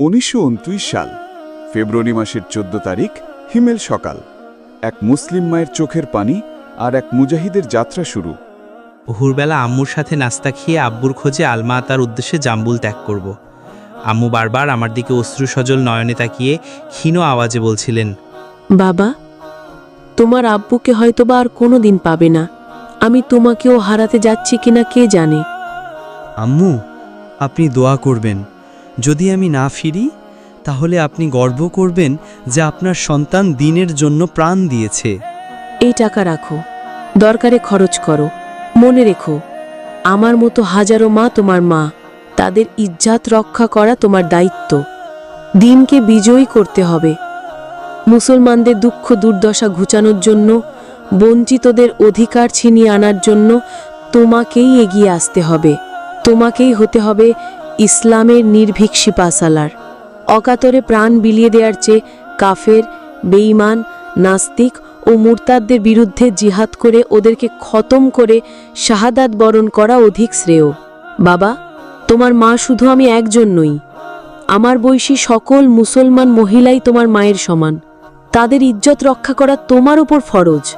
উনিশশো উনত্রিশ সাল ফেব্রুয়ারি মাসের চোদ্দ তারিখ হিমেল সকাল। এক মুসলিম মায়ের চোখের পানি আর এক মুজাহিদের যাত্রা শুরু। ভোরবেলা আম্মুর সাথে নাস্তা খেয়ে আব্বুর খোঁজে আলমা তার উদ্দেশ্যে জাম্বুল ত্যাগ করব। আম্মু বারবার আমার দিকে অশ্রু সজল নয়নে তাকিয়ে ক্ষীণ আওয়াজে বলছিলেন বাবা তোমার আব্বুকে হয়তোবা আর কোনো দিন পাবে না। আমি তোমাকেও হারাতে যাচ্ছি কিনা কে জানে? আম্মু আপনি দোয়া করবেন। যদি আমি না ফিরি, তাহলে আপনি গর্ব করবেন যে আপনার সন্তান দিনের জন্য প্রাণ দিয়েছে। এই টাকা রাখো। দরকারে খরচ করো। মনে রেখো, আমার মতো হাজারো মা তোমার মা, তাদের ইজ্জাত রক্ষা করা তোমার দায়িত্ব। দিনকে বিজয়ী করতে হবে। মুসলমানদের দুঃখ দুর্দশা ঘুচানোর জন্য, বঞ্চিতদের অধিকার ছিনিয়ে আনার জন্য তোমাকেই এগিয়ে আসতে হবে। তোমাকেই হতে হবে ইসলামের নির্ভীক সিপাসালার অকাতরে প্রাণ বিলিয়ে দেওয়ার চেয়ে কাফের, বেঈমান, নাস্তিক ও মুরতাদদের বিরুদ্ধে জিহাদ করে ওদেরকে খতম করে শাহাদাত বরণ করা অধিক শ্রেয়। বাবা, তোমার মা শুধু আমি একজন নই। আমার বয়সী সকল মুসলমান মহিলাই তোমার মায়ের সমান। তাদের ইজ্জত রক্ষা করা তোমার উপর ফরজ।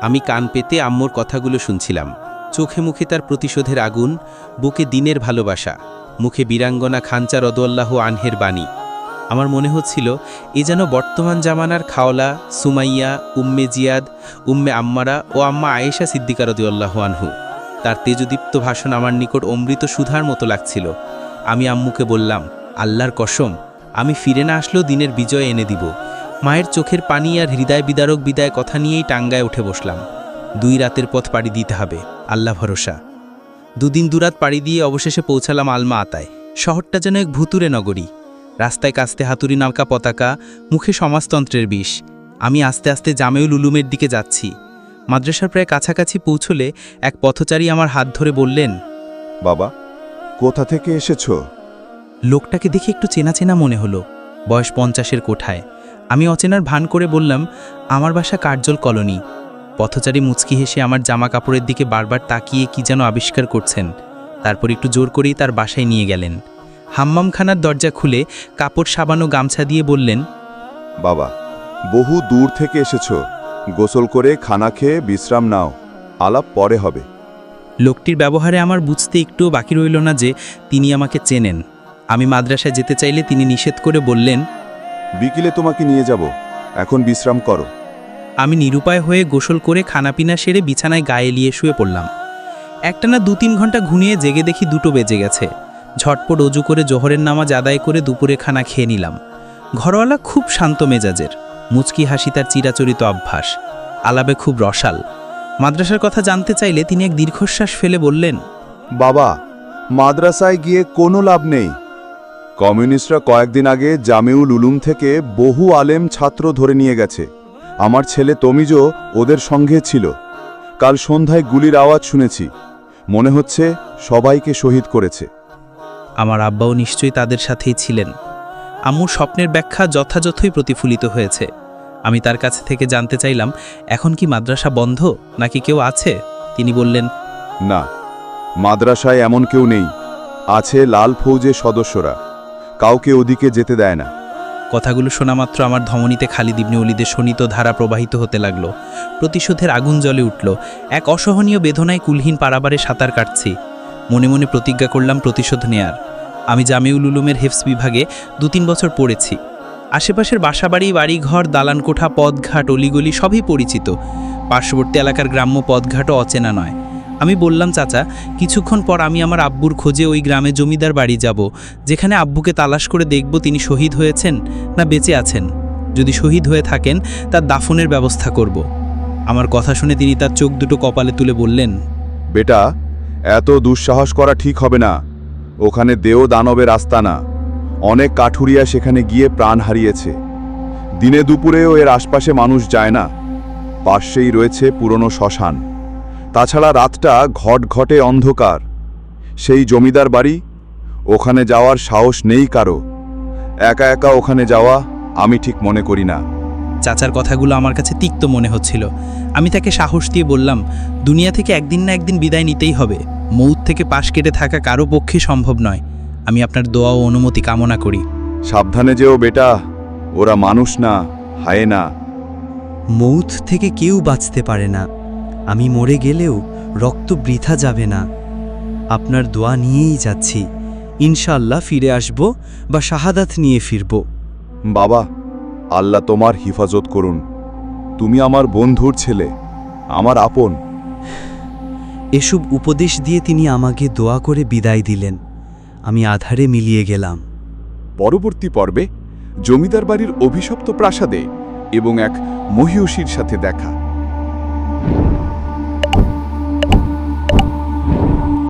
আমি কান পেতে আম্মুর কথাগুলো শুনছিলাম। চোখে মুখে তার প্রতিশোধের আগুন, বুকে দিনের ভালোবাসা। মুখে বীরাঙ্গনা খাঞ্চা রদোল্লাহ আনহের বাণী। আমার মনে হচ্ছিল, এ যেন বর্তমান জামানার খাওলা, সুমাইয়া, উম্মে জিয়াদ, উম্মে আম্মারা ও আম্মা আয়েশা সিদ্দিকা রদিউল্লাহ আনহু। তার তেজদীপ্ত ভাষণ আমার নিকট অমৃত সুধার মতো লাগছিল। আমি আম্মুকে বললাম, আল্লাহর কসম, আমি ফিরে না আসলেও দিনের বিজয় এনে দিব। মায়ের চোখের পানি আর হৃদয় বিদারক বিদায় কথা নিয়েই টাঙ্গায় উঠে বসলাম। দুই রাতের পথ পাড়ি দিতে হবে। আল্লাহ ভরসা। দুদিন দুরাত পাড়ি দিয়ে অবশেষে পৌঁছালাম আলমা আতায়। শহরটা যেন এক ভুতুরে নগরী। রাস্তায় কাস্তে হাতুড়ি নালকা পতাকা মুখে সমাজতন্ত্রের বিষ। আমি আস্তে আস্তে জামেউল উলুমের দিকে যাচ্ছি। মাদ্রাসার প্রায় কাছাকাছি পৌঁছলে এক পথচারী আমার হাত ধরে বললেন বাবা কোথা থেকে এসেছ? লোকটাকে দেখে একটু চেনা চেনা মনে হলো। বয়স পঞ্চাশের কোঠায়। আমি অচেনার ভান করে বললাম আমার বাসা কার্জল কলোনি। পথচারী মুচকি হেসে আমার জামা কাপড়ের দিকে বারবার তাকিয়ে কি যেন আবিষ্কার করছেন। তারপর একটু জোর করেই তার বাসায় নিয়ে গেলেন। হাম্মামখানার দরজা খুলে কাপড় সাবানো গামছা দিয়ে বললেন বাবা বহু দূর থেকে এসেছ। গোসল করে খানা খেয়ে বিশ্রাম নাও। আলাপ পরে হবে। লোকটির ব্যবহারে আমার বুঝতে একটুও বাকি রইল না যে তিনি আমাকে চেনেন। আমি মাদ্রাসায় যেতে চাইলে তিনি নিষেধ করে বললেন বিকেলে তোমাকে নিয়ে যাব। এখন বিশ্রাম করো। আমি নিরুপায় হয়ে গোসল করে খানাপিনা সেরে বিছানায় গায়ে লিয়ে শুয়ে পড়লাম। একটানা দু তিন ঘণ্টা ঘুমিয়ে জেগে দেখি দুটো বেজে গেছে। ঝটপট অজু করে জোহরের নামাজ আদায় করে দুপুরে খানা খেয়ে নিলাম। ঘরওয়ালা খুব শান্ত মেজাজের। মুচকি হাসি তার চিরাচরিত অভ্যাস। আলাবে খুব রসাল। মাদ্রাসার কথা জানতে চাইলে তিনি এক দীর্ঘশ্বাস ফেলে বললেন, বাবা, মাদ্রাসায় গিয়ে কোনো লাভ নেই। কমিউনিস্টরা কয়েকদিন আগে জামেউল উলুম থেকে বহু আলেম ছাত্র ধরে নিয়ে গেছে। আমার ছেলে তমিজও ওদের সঙ্গে ছিল। কাল সন্ধ্যায় গুলির আওয়াজ শুনেছি। মনে হচ্ছে সবাইকে শহীদ করেছে। আমার আব্বাও নিশ্চয়ই তাদের সাথেই ছিলেন। আম্মুর স্বপ্নের ব্যাখ্যা যথাযথই প্রতিফলিত হয়েছে। আমি তার কাছে থেকে জানতে চাইলাম এখন কি মাদ্রাসা বন্ধ নাকি কেউ আছে? তিনি বললেন না মাদ্রাসায় এমন কেউ নেই। আছে লাল ফৌজের সদস্যরা। কাউকে ওদিকে যেতে দেয় না। কথাগুলো শোনা মাত্র আমার ধমনীতে খালিদ ইবনে অলিদের শোণিত ধারা প্রবাহিত হতে লাগল। প্রতিশোধের আগুন জ্বলে উঠল। এক অসহনীয় বেদনায় কুলহীন পারাবারে সাঁতার কাটছি। মনে মনে প্রতিজ্ঞা করলাম প্রতিশোধ নেয়ার। আমি জামিউল উলুমের হেফস বিভাগে দু তিন বছর পড়েছি। আশেপাশের বাসাবাড়ি, বাড়িঘর, দালানকোঠা পদঘাট অলিগলি সবই পরিচিত। পার্শ্ববর্তী এলাকার গ্রাম্য পদঘাটও অচেনা নয়। আমি বললাম, চাচা, কিছুক্ষণ পর আমি আমার আব্বুর খোঁজে ওই গ্রামে জমিদার বাড়ি যাব, যেখানে আব্বুকে তালাশ করে দেখব তিনি শহীদ হয়েছেন না বেঁচে আছেন। যদি শহীদ হয়ে থাকেন, তার দাফনের ব্যবস্থা করব। আমার কথা শুনে তিনি তার চোখ দুটো কপালে তুলে বললেন, বেটা, এত দুঃসাহস করা ঠিক হবে না। ওখানে দেও দানবের আস্তানা। অনেক কাঠুরিয়া সেখানে গিয়ে প্রাণ হারিয়েছে। দিনে দুপুরেও এর আশপাশে মানুষ যায় না। পাশেই রয়েছে পুরনো শ্মশান। তাছাড়া রাতটা ঘট ঘটে অন্ধকার। সেই জমিদার বাড়ি ওখানে যাওয়ার সাহস নেই কারও। একা একা ওখানে যাওয়া আমি ঠিক মনে করি না। চাচার কথাগুলো আমার কাছে তিক্ত মনে হচ্ছিল। আমি তাকে সাহস দিয়ে বললাম দুনিয়া থেকে একদিন না একদিন বিদায় নিতেই হবে। মৌত থেকে পাশ কেটে থাকা কারও পক্ষে সম্ভব নয়। আমি আপনার দোয়া ও অনুমতি কামনা করি। সাবধানে যেও বেটা ওরা মানুষ না হায় না। মৌত থেকে কেউ বাঁচতে পারে না। আমি মরে গেলেও রক্ত বৃথা যাবে না। আপনার দোয়া নিয়েই যাচ্ছি। ইনশাল্লাহ ফিরে আসব বা শাহাদাত নিয়ে ফিরব। বাবা আল্লাহ তোমার হিফাজত করুন। তুমি আমার বন্ধুর ছেলে আমার আপন। এসব উপদেশ দিয়ে তিনি আমাকে দোয়া করে বিদায় দিলেন। আমি আধারে মিলিয়ে গেলাম। পরবর্তী পর্বে জমিদার বাড়ির অভিশপ্ত প্রাসাদে এবং এক মহিষীর সাথে দেখা।